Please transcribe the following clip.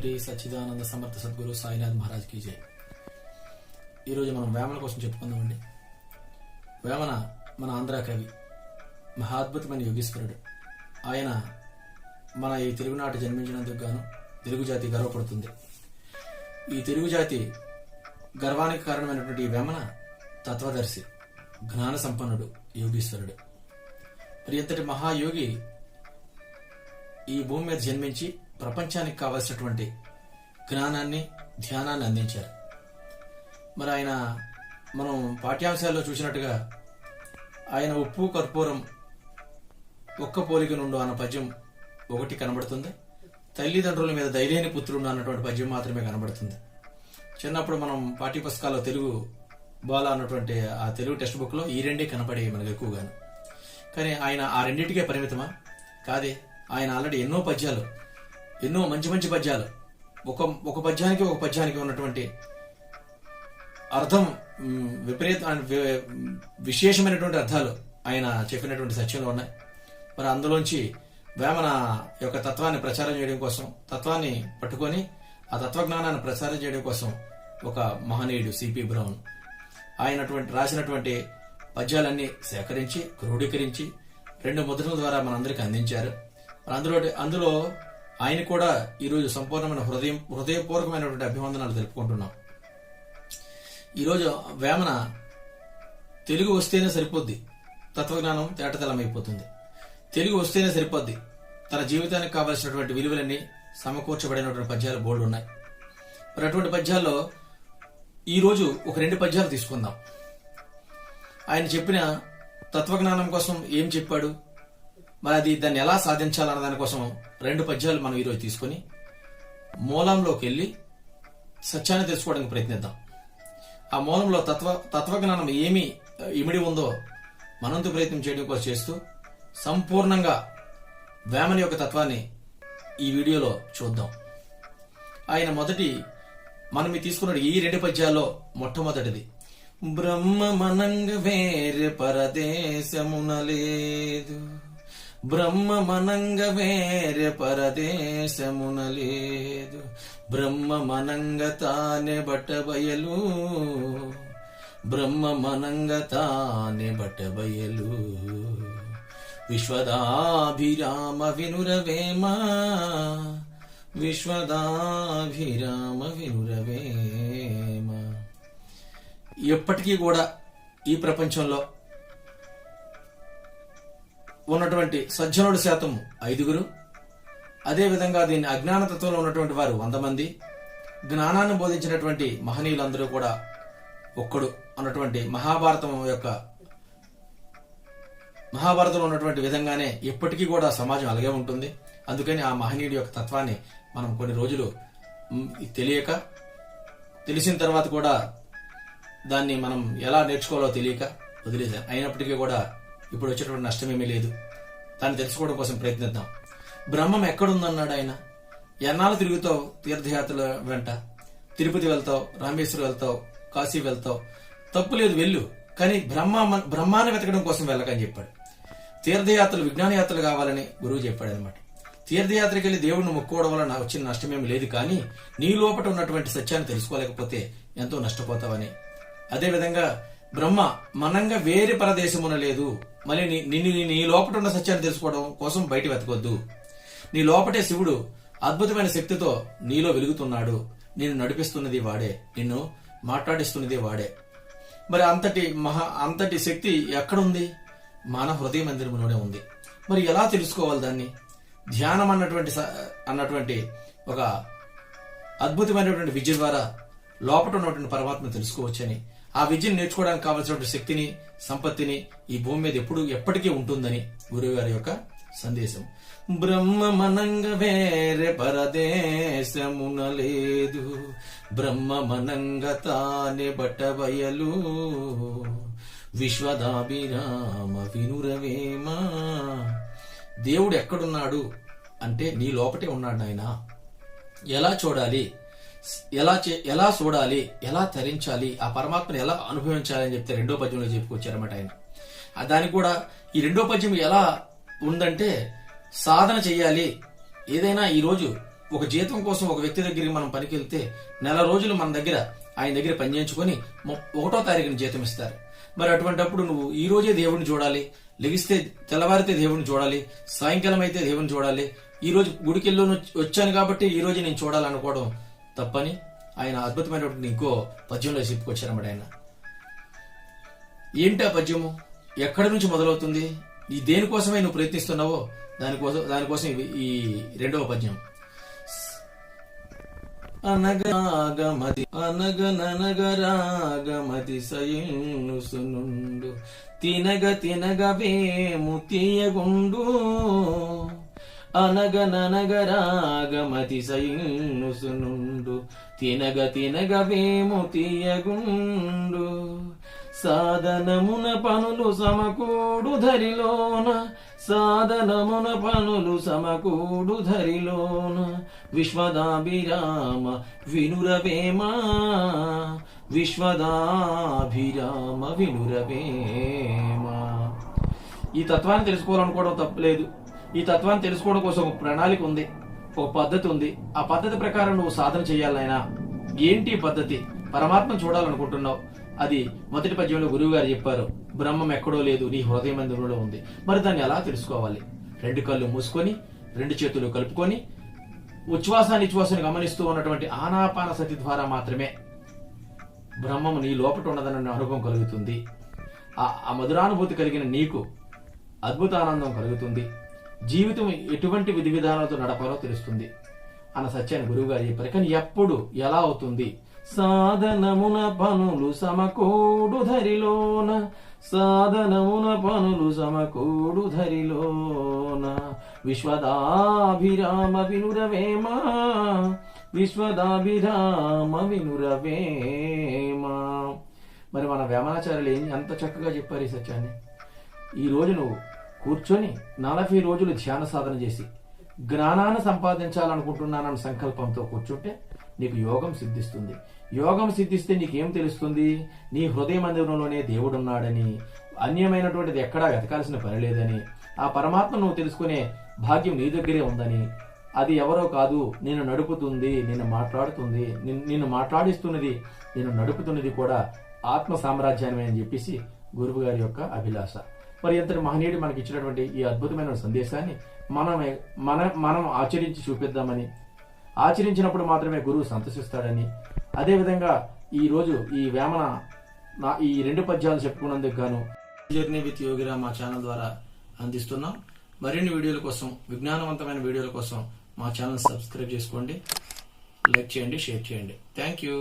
శ్రీ సచ్చిదానంద సమర్థ సద్గురు సాయినాథ్ మహారాజ్ కీ జై. ఈరోజు మనం వేమన కోసం చెప్పుకుందామండి. వేమన మన ఆంధ్ర కవి మహాద్భుతమైన యోగీశ్వరుడు. ఆయన మన ఈ తెలుగునాట జన్మించినందుకు గాను తెలుగు జాతి గర్వపడుతుంది. ఈ తెలుగు జాతి గర్వానికి కారణమైనటువంటి వేమన తత్వదర్శి జ్ఞాన సంపన్నుడు యోగీశ్వరుడు. మరి ఇంతటి మహాయోగి ఈ భూమి మీద జన్మించి ప్రపంచానికి కావలసినటువంటి జ్ఞానాన్ని ధ్యానాన్ని అందించారు. మరి ఆయన మనం పాఠ్యాంశాల్లో చూసినట్టుగా ఆయన ఉప్పు కర్పూరం ఒక్క పోలిక నుండు అన్న పద్యం ఒకటి కనబడుతుంది. తల్లిదండ్రుల మీద ధైర్యాన్ని పుత్రుడు అన్నటువంటి పద్యం మాత్రమే కనబడుతుంది. చిన్నప్పుడు మనం పాఠ్యపుస్తకాల్లో తెలుగు బాల అన్నటువంటి ఆ తెలుగు టెక్స్ట్ బుక్లో ఈ రెండే కనపడే మనకు ఎక్కువగాను. కానీ ఆయన ఆ రెండింటికే పరిమితమా? కాదే. ఆయన ఆల్రెడీ ఎన్నో పద్యాలు ఎన్నో మంచి మంచి పద్యాలు. ఒక ఒక పద్యానికి ఒక పద్యానికి ఉన్నటువంటి అర్థం విపరీత విశేషమైనటువంటి అర్థాలు ఆయన చెప్పినటువంటి సత్యంలో ఉన్నాయి. మరి అందులోంచి వేమన యొక్క తత్వాన్ని ప్రచారం చేయడం కోసం తత్వాన్ని పట్టుకొని ఆ తత్వజ్ఞానాన్ని ప్రచారం చేయడం కోసం ఒక మహనీయుడు సిపి బ్రౌన్. ఆయనటువంటి రాసినటువంటి పద్యాలన్నీ సేకరించి క్రోడీకరించి రెండు ముద్రల ద్వారా మనందరికీ అందించారు. అందులో అందులో ఆయన కూడా ఈరోజు సంపూర్ణమైన హృదయం హృదయపూర్వకమైనటువంటి అభివందనాలు తెలుపుకుంటున్నాం. ఈరోజు వేమన తెలుగు వస్తేనే సరిపోద్ది. తత్వజ్ఞానం తేటతలమైపోతుంది తెలుగు వస్తేనే సరిపోద్ది. తన జీవితానికి కావలసినటువంటి విలువలన్నీ సమకూర్చబడినటువంటి పద్యాలు బోర్డు ఉన్నాయి మరి అటువంటి పద్యాల్లో ఈరోజు ఒక రెండు పద్యాలు తీసుకుందాం. ఆయన చెప్పిన తత్వజ్ఞానం కోసం ఏం చెప్పాడు? మరి అది దాన్ని ఎలా సాధించాలన్న దానికోసం రెండు పద్యాలు మనం ఈరోజు తీసుకొని మూలంలోకి వెళ్ళి సత్యాన్ని తెలుసుకోవడానికి ప్రయత్నిద్దాం. ఆ మూలంలో తత్వ తత్వజ్ఞానం ఏమి ఇమిడి ఉందో మనంతు ప్రయత్నం చేయడం కోసం చేస్తూ సంపూర్ణంగా వేమని యొక్క తత్వాన్ని ఈ వీడియోలో చూద్దాం. ఆయన మొదటి మనం తీసుకున్న ఈ రెండు పద్యాల్లో మొట్టమొదటిది. బ్రహ్మ మనంగ వేరే లేదు. బ్రహ్మమనంగ బ్రహ్మ మనంగ వేరే పరదేశమున లేదు బ్రహ్మ మనంగ తానే బట్ట బయలు బ్రహ్మమనంగ తానే బట్టబయలు. విశ్వదాభిరామ వినురవేమ. విశ్వదాభిరామ వినురవేమ. ఎప్పటికీ కూడా ఈ ప్రపంచంలో ఉన్నటువంటి సజ్జనుడు శాతం ఐదుగురు. అదేవిధంగా దీన్ని అజ్ఞానతత్వంలో ఉన్నటువంటి వారు వంద మంది. జ్ఞానాన్ని బోధించినటువంటి మహనీయులందరూ కూడా ఒక్కడు అన్నటువంటి మహాభారతం యొక్క మహాభారతంలో ఉన్నటువంటి విధంగానే ఎప్పటికీ కూడా సమాజం అలాగే ఉంటుంది. అందుకని ఆ మహనీయుడి యొక్క తత్వాన్ని మనం కొన్ని రోజులు తెలియక తెలిసిన తర్వాత కూడా దాన్ని మనం ఎలా నేర్చుకోవాలో తెలియక వదిలేసాం అయినప్పటికీ కూడా ఇప్పుడు వచ్చేటువంటి నష్టమేమీ లేదు. దాన్ని తెలుసుకోవడం కోసం ప్రయత్నిద్దాం. బ్రహ్మం ఎక్కడుందన్నాడు ఆయన? ఎన్నాళ్ళు తిరుగుతావు తీర్థయాత్రల వెంట? తిరుపతి వెళ్తావు రామేశ్వరం వెళ్తావు కాశీ వెళ్తావు? తప్పు లేదు వెళ్ళు. కానీ బ్రహ్మ బ్రహ్మాన్ని వెతకడం కోసం వెళ్ళకని చెప్పాడు. తీర్థయాత్రలు విజ్ఞానయాత్రలు కావాలని గురువు చెప్పాడు అనమాట తీర్థయాత్రకి వెళ్ళి దేవుడిని మొక్కుకోవడం వల్ల నాకు వచ్చిన నష్టమేమి లేదు కానీ నీ లోపట ఉన్నటువంటి సత్యాన్ని తెలుసుకోలేకపోతే ఎంతో నష్టపోతావని. అదేవిధంగా బ్రహ్మ మనంగా వేరే పరదేశమున లేదు. మళ్ళీ నీ- నిన్ను నీ- లోపట ఉన్న సత్యాన్ని తెలుసుకోవడం కోసం బయట వెతకొద్దు. నీ లోపటే శివుడు అద్భుతమైన శక్తితో నీలో వెలుగుతున్నాడు. నిన్ను నడిపిస్తున్నది వాడే. నిన్ను మాట్లాడిస్తున్నది వాడే. మరి అంతటి మహా అంతటి శక్తి ఎక్కడుంది? మానవ హృదయ మందిరంలోనే ఉంది. మరి ఎలా తెలుసుకోవాలి దాన్ని? ధ్యానం అన్నటువంటి స- అన్నటువంటి ఒక అద్భుతమైనటువంటి విద్య ద్వారా లోపట ఉన్నటువంటి పరమాత్మ తెలుసుకోవచ్చని ఆ విద్యను నేర్చుకోవడానికి కావలసినటువంటి శక్తిని సంపత్తిని ఈ భూమి మీద ఎప్పుడు ఎప్పటికీ ఉంటుందని గురువు గారి యొక్క సందేశం. బ్రహ్మమనంగ వేరే పరదేశమున లేదు. తానే బట్ట తానే బట్టబయలు. విశ్వదాభిరామ వినురవేమా. దేవుడు ఎక్కడున్నాడు అంటే నీ లోపటే ఉన్నాడు నాయన. ఎలా చూడాలి? ఎలా చే- ఎలా చూడాలి ఎలా తరించాలి ఆ పరమాత్మను ఎలా అనుభవించాలి అని చెప్తే రెండో పద్యంలో చెప్పుకొచ్చారన్నమాట ఆయన. దానికి కూడా ఈ రెండో పద్యం ఎలా ఉందంటే సాధన చేయాలి ఏదైనా ఈరోజు ఒక జీతం కోసం ఒక వ్యక్తి దగ్గరికి మనం పనికి వెళ్తే నెల రోజులు మన దగ్గర ఆయన దగ్గర పని చేయించుకొని ఒకటో తారీఖున జీతం ఇస్తారు. మరి అటువంటప్పుడు నువ్వు ఈ రోజే దేవుడిని చూడాలి లెగిస్తే తెల్లవారితే దేవుడిని చూడాలి సాయంకాలం అయితే దేవుడిని చూడాలి ఈ రోజు గుడికెళ్ళి వచ్చాను కాబట్టి ఈ రోజు నేను చూడాలనుకోవడం తప్పని ఆయన అద్భుతమైనటువంటి ఇంకో పద్యంలో చెప్పుకొచ్చారన్నమాట ఆయన. ఏంటి ఆ పద్యము? ఎక్కడి నుంచి మొదలవుతుంది? ఈ దేనికోసమే నువ్వు ప్రయత్నిస్తున్నావో దానికోసం దానికోసం ఈ రెండవ పద్యం. అనగమతి అనగననగరాగమతి సయన్నుసునుండు తినగ తినగ వేము తీయగుండు అనగననగరాగమతి సయన్నుసునుండు తినగ తినగ వేము తీయగుండు. సాధనమున పనులు సమకూడు ధరిలోన. సాధనమున పనులు సమకూడు ధరిలోన. విశ్వదాభిరామ వినురవేమా? విశ్వదాభిరామ వినురవేమా? ఈ తత్వాన్ని తెలుసుకోవాలనుకోవడం తప్పలేదు. ఈ తత్వాన్ని తెలుసుకోవడం కోసం ఒక ప్రణాళిక ఉంది ఒక పద్ధతి ఉంది. ఆ పద్ధతి ప్రకారం నువ్వు సాధన చేయాలైనా ఏంటి పద్ధతి? పరమాత్మ చూడాలనుకుంటున్నావు. అది మొదటి పద్యంలో గురువు గారు చెప్పారు బ్రహ్మం ఎక్కడో లేదు నీ హృదయ మందిరంలో ఉంది. మరి దాన్ని ఎలా తెలుసుకోవాలి? రెండు కళ్ళు మూసుకొని రెండు చేతులు కలుపుకొని ఉచ్ఛ్వాసాన్ని నిశ్వాసాన్ని గమనిస్తూ ఉన్నటువంటి ఆనాపాన సతి ద్వారా మాత్రమే బ్రహ్మము నీ లోపట ఉన్నదన్న అనుభవం కలుగుతుంది. ఆ ఆ మధురానుభూతి కలిగిన నీకు అద్భుత ఆనందం కలుగుతుంది. జీవితం ఎటువంటి విధి విధానాలతో నడపాలో తెలుస్తుంది. అన్న సత్యాన్ని గురువు గారు చెప్పారు. కానీ ఎప్పుడు ఎలా అవుతుంది? సాధనమున పనులు సమకూడు ధరిలోన. సాధనమున పనులు సమకూడు ధరిలోన. విశ్వదాభిరామ వినురవేమా? విశ్వదాభిరామ వినురవేమా? మరి మన వేమనాచార్యులు ఏం ఎంత చక్కగా చెప్పారు ఈ సత్యాన్ని? ఈ రోజు నువ్వు కూర్చొని నలభై రోజులు ధ్యాన సాధన చేసి జ్ఞానాన్ని సంపాదించాలనుకుంటున్నానన్న సంకల్పంతో కూర్చుంటే నీకు యోగం సిద్ధిస్తుంది. యోగం సిద్ధిస్తే నీకేం తెలుస్తుంది? నీ హృదయ మందిరంలోనే దేవుడున్నాడని అన్యమైనటువంటిది ఎక్కడా వెతకాల్సిన పని లేదని ఆ పరమాత్మ నువ్వు తెలుసుకునే భాగ్యం నీ దగ్గరే ఉందని అది ఎవరో కాదు నేను నడుపుతుంది నిన్ను మాట్లాడుతుంది నిన్ను- మాట్లాడిస్తున్నది నేను నడుపుతున్నది కూడా ఆత్మ సామ్రాజ్యాన్ని అని చెప్పేసి గురువు గారి యొక్క అభిలాష. మరి ఇంతటి మహనీయుడు మనకి ఇచ్చినటువంటి ఈ అద్భుతమైన సందేశాన్ని మనమే మన మనం ఆచరించి చూపిద్దామని. ఆచరించినప్పుడు మాత్రమే గురువు సంతసిస్తాడని అదేవిధంగా ఈరోజు ఈ వేమన నా ఈ రెండు పద్యాలు చెప్పుకున్నందుకు గాను జర్నీ విత్ యోగిరా మా ఛానల్ ద్వారా అందిస్తున్నాం. మరిన్ని వీడియోల కోసం విజ్ఞానవంతమైన వీడియోల కోసం మా ఛానల్ సబ్స్క్రైబ్ చేసుకోండి. లైక్ చేయండి షేర్ చేయండి. Thank you